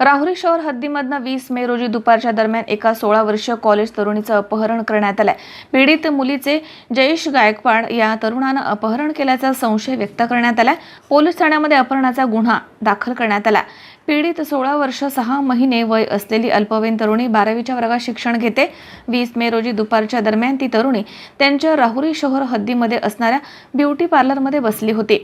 राहुरी शहर हद्दीमधनं वीस मे रोजी दुपारच्या दरम्यान एका सोळा वर्षीय कॉलेज तरुणीचं अपहरण करण्यात आलंय. पीडित मुलीचे जयेश गायकवाड या तरुणानं अपहरण केल्याचा संशय व्यक्त करण्यात आलाय. पोलीस ठाण्यामध्ये अपहरणाचा गुन्हा दाखल करण्यात आला. पीडित सोळा वर्ष सहा महिने वय असलेली अल्पवयीन तरुणी बारावीच्या वर्गात शिक्षण घेते. वीस मे रोजी दुपारच्या दरम्यान ती तरुणी त्यांच्या राहुरी शहर हद्दीमध्ये असणाऱ्या ब्युटी पार्लरमध्ये बसली होती.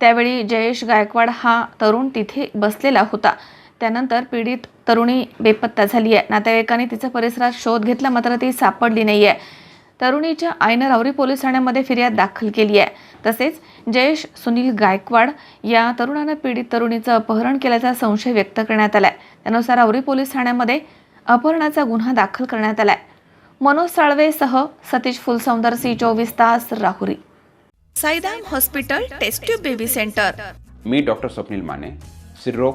त्यावेळी जयेश गायकवाड हा तरुण तिथे बसलेला होता. त्यानंतर पीडित तरुणी बेपत्ता झाली आहे. नातेवाईकांनी तिचा परिसरात शोध घेतला मात्र ती सापडली नाही आहे तरुणीच्या आईनं राहुरी पोलीस ठाण्यामध्ये फिर्याद दाखल केली आहे. तसेच जयेश सुनील गायकवाड या तरुणानं पीडित तरुणीचं अपहरण केल्याचा संशय व्यक्त करण्यात आलाय. त्यानुसार राहुरी पोलीस ठाण्यामध्ये अपहरणाचा गुन्हा दाखल करण्यात आलाय. मनोज साळवेसह सतीश फुलसौंदर सी चोवीस तास Rahuri. Saidam hospital test tube baby centre. मी डॉक्टर स्वप्नील माने स्त्रीरोग